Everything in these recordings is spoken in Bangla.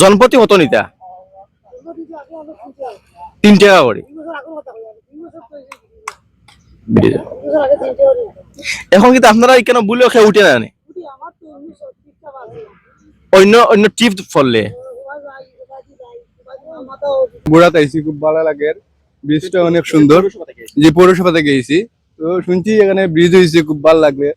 জনপ্রতি কত নিতা? তিন টাকা করে। এখন কিন্তু আপনারা কেন বলেও খেয়ে উঠে না অন্য অন্য টিপ ফললে গোড়াতে আইছি, খুব ভালো লাগে। ব্রিজটা অনেক সুন্দর। যে পৌরসভা থেকে গেছি তো শুনছি এখানে ব্রিজ হয়েছে খুব ভালো লাগবে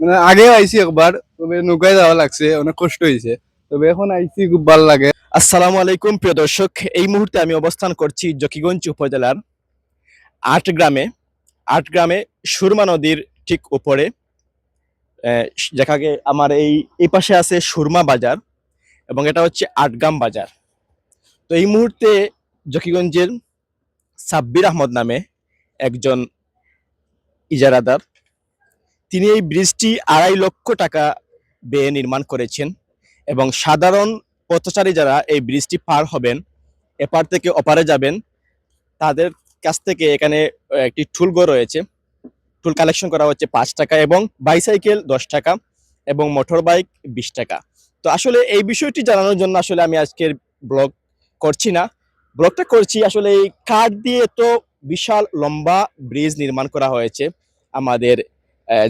মানে আগে আইছি একবার, তবে নৌকায় যাওয়া লাগছে, অনেক কষ্ট হয়েছে তবে এখন আইছি খুব ভালো লাগে। আসসালামু আলাইকুম, প্রিয় দর্শক। এই মুহূর্তে আমি অবস্থান করছি জকিগঞ্জ উপজেলার আট গ্রামে। আট গ্রামে সুরমা নদীর ঠিক উপরে। যেখানে আমার এই এই পাশে আছে সুরমা বাজার এবং এটা হচ্ছে আটগ্রাম বাজার। তো এই মুহূর্তে জকিগঞ্জের সাব্বির আহমদ নামে একজন ইজারাদার। তিনি এই ব্রিজটি আড়াই লক্ষ টাকা ব্যয়ে নির্মাণ করেছেন। এবং সাধারণ পথচারী যারা এই ব্রিজটি পার হবেন, এপার থেকে ওপারে যাবেন, তাদের কাছ থেকে এখানে একটি টুলগো রয়েছে। টুল কালেকশন করা হচ্ছে পাঁচ টাকা এবং বাইসাইকেল দশ টাকা এবং মোটর বাইক বিশ টাকা। তো আসলে এই বিষয়টি জানানোর জন্য আসলে আমি আজকের ব্লগ করছি না। ব্লগটা করছি আসলে এই কাঠ দিয়ে তো বিশাল লম্বা ব্রিজ নির্মাণ করা হয়েছে আমাদের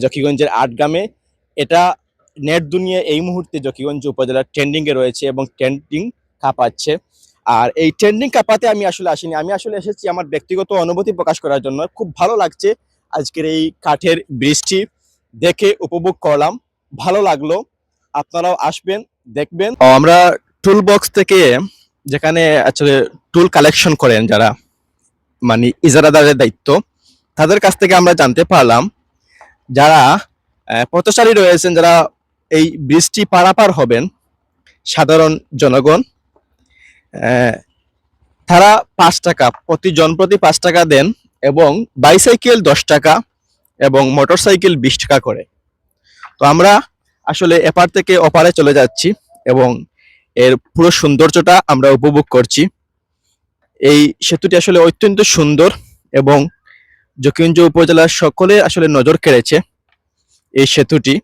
জকিগঞ্জের আটগ্রামে এটা নেট দুনিয়া এই মুহূর্তে জকিগঞ্জ উপজেলার ট্রেন্ডিং এ রয়েছে এবং ট্রেন্ডিং কাঁপাচ্ছে। আর এই ট্রেন্ডিং কাঁপাতে আমি আসলে আসিনি। আমি আসলে এসেছি আমার ব্যক্তিগত অনুভূতি প্রকাশ করার জন্য। খুব ভালো লাগছে আজকের এই কাঠের বৃষ্টি। দেখে উপভোগ করলাম। ভালো লাগল। আপনারাও আসবেন, দেখবেন। আমরা টুল বক্স থেকে যেখানে আসলে টুল কালেকশন করেন যারা মানে ইজারাদারের দায়িত্ব, তাদের কাছ থেকে আমরা জানতে পারলাম। যারা পথচারী রয়েছেন, যারা এই বৃষ্টি পারাপার হবেন সাধারণ জনগণ তারা পাঁচ টাকা, প্রতি জন প্রতি পাঁচ টাকা দেন এবং বাইসাইকেল দশ টাকা এবং মোটরসাইকেল বিশ টাকা করে। তো আমরা আসলে এপার থেকে ওপারে চলে যাচ্ছি এবং এর পুরো সৌন্দর্যটা আমরা উপভোগ করছি। এই সেতুটি আসলে অত্যন্ত সুন্দর এবং জকিগঞ্জ উপজেলার সকলে আসলে নজর কেড়েছে এই সেতুটি।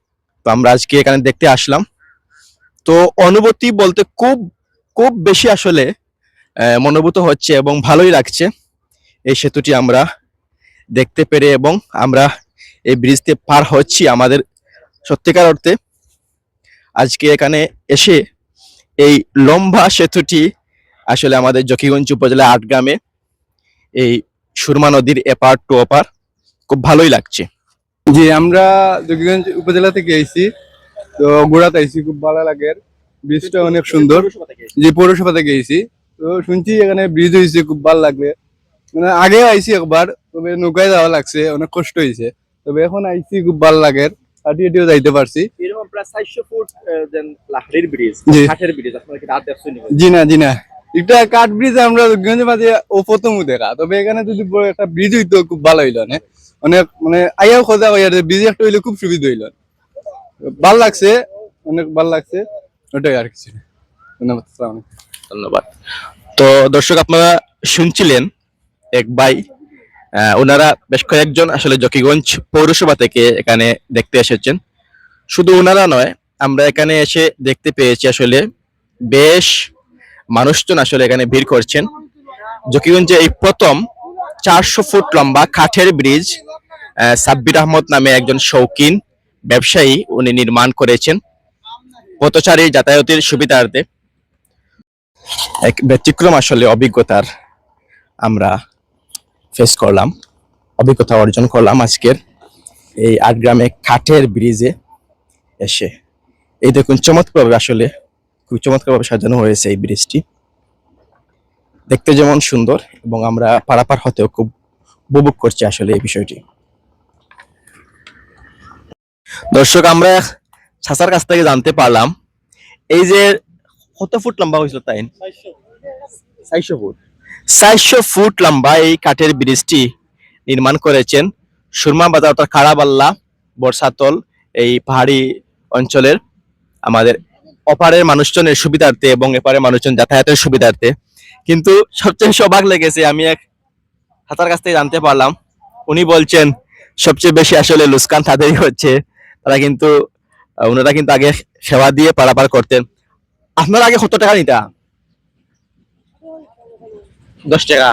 তো আমরা আজকে এখানে দেখতে আসলাম। তো অনুভূতি বলতে খুব খুব বেশি আসলে মনোভূত হচ্ছে এবং ভালোই লাগছে। এই সেতুটি আমরা দেখতে পেরে এবং আমরা এই ব্রিজতে পার হচ্ছি আমাদের সত্যিকার অর্থে। আজকে এখানে এসে এই লম্বা সেতুটি আসলে আমাদের জকিগঞ্জ উপজেলা আট গ্রামে এই সুরমা নদীর এপার টু ওপার খুব ভালোই লাগছে। জি আমরা যোগীগঞ্জ উপজেলা থেকে আইছি। তো গোড়াতে আইছি খুব ভালো লাগে। ব্রিজটা অনেক সুন্দর। যে পৌরসভা থেকে গেছি তো শুনছি এখানে ব্রিজ হয়েছে খুব ভালো লাগবে মানে আগে আইছি একবার তবে নৌকায় যাওয়া লাগছে অনেক কষ্ট হয়েছে তবে এখন আইছি খুব ভালো লাগে। হাঁটি হাঁটিও যাইতে পারছি। এরকম প্রায় চারশো ফুট লাহড়ির ব্রিজ কাঠের ব্রিজ আপনারা কি রাত দেখছেন জি না জি না। এটা কাঠ ব্রিজ আমরা গঞ্জের মাঝে ও প্রথম দেখা তবে এখানে যদি একটা ব্রিজ হইতো খুব ভালো হইল না? অনেক মানে আইয়াও খোঁজা হইয়া ব্রিজ একটা হইলে খুব সুবিধা হইল। ভালো লাগছে, অনেক ভালো লাগছে ওটাই আর কিছু ধন্যবাদ ধন্যবাদ। তো দর্শক, আপনারা শুনছিলেন এক ভাই ওনারা বেশ কয়েকজন আসলে জকিগঞ্জ পৌরসভা থেকে এখানে দেখতে এসেছেন। শুধু ওনারা নয়, আমরা এখানে এসে দেখতে পেয়েছি আসলে বেশ মানুষজন আসলে এখানে ভিড় করছেন। জকিগঞ্জে এই প্রথম চারশো ফুট লম্বা কাঠের ব্রিজ সাব্বির আহমদ নামে একজন শৌখিন ব্যবসায়ী উনি নির্মাণ করেছেন পথচারী যাতায়াতের সুবিধার্থে। এক ব্যতিক্রম আসলে অভিজ্ঞতার আমরা ফেস করলাম, অভিজ্ঞতা অর্জন করলাম আজকের এই আট গ্রামে কাঠের ব্রিজে এসে। এই দেখুন চমৎকারভাবে আসলে, খুব চমৎকারভাবে সাজানো হয়েছে এই ব্রিজটি। দেখতে যেমন সুন্দর এবং আমরা পারাপার হতেও খুব উপভোগ করছি আসলে এই বিষয়টি। দর্শক আমরা চাচার কাছ থেকে জানতে পারলাম এই যে কত ফুট লম্বা হয়েছিল তাই চারশো ফুট। চারশো ফুট লম্বা এই কাঠের ব্রিজটি নির্মাণ করেছেন সুরমা বাজার অর্থাৎ খাড়াবাল্লা বর্ষাতল এই পাহাড়ি অঞ্চলের আমাদের অপারের মানুষজনের সুবিধার্থে এবং এপারের মানুষজন যাতায়াতের সুবিধার্থে। কিন্তু সবচেয়ে অবাক লেগেছে আমি এক হাতার কাছ থেকে জানতে পারলাম উনি বলছেন সবচেয়ে বেশি আসলে লুসকান তাদেরই হচ্ছে। তারা কিন্তু ওনারা কিন্তু আগে সেবা দিয়ে পারাপার করতেন। আপনার আগে কত টাকা নিতা? দশ টাকা।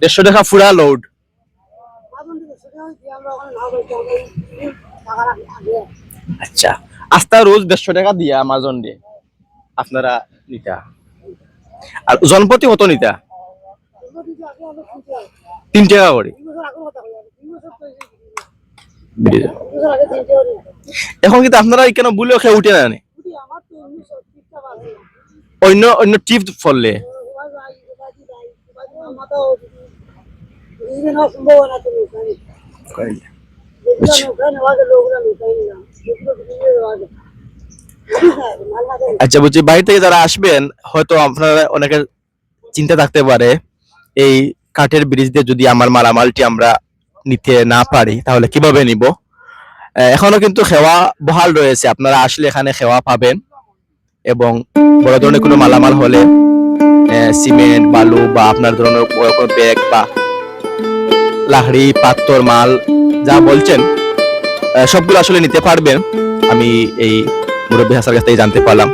দেড়শো টাকা ফুরা লোড আচ্ছা আস্তা রোজ দেড়শো টাকা দিয়া আমাজন দিয়ে আপনারা নিতা। আর জনপতি কত নিতা? তিন টাকা করে। এখন কিন্তু আপনারা কেন বলেও খেয়ে উঠে না অন্য অন্য টিপ ফললে আচ্ছা বলছি বাড়ি থেকে যারা আসবেন, হয়তো আপনারা অনেকের চিন্তা থাকতে পারে, এই কাঠের ব্রিজ দিয়ে যদি আমার মালামালটি আমরা নিতে না পারি, তাহলে কীভাবে নিব? এখনও কিন্তু খেওয়া বহাল রয়েছে, আপনারা আসলে এখানে খেওয়া পাবেন এবং বড় ধরনের কোনো মালামাল হলে সিমেন্ট, বালু বা আপনার ধরনের ব্যাগ বা লাহড়ি পাত্তর মাল, যা বলছেন সবগুলো আসলে নিতে পারবেন। আমি এই মুরব্বী হাসার কাছ থেকে জানতে পারলাম।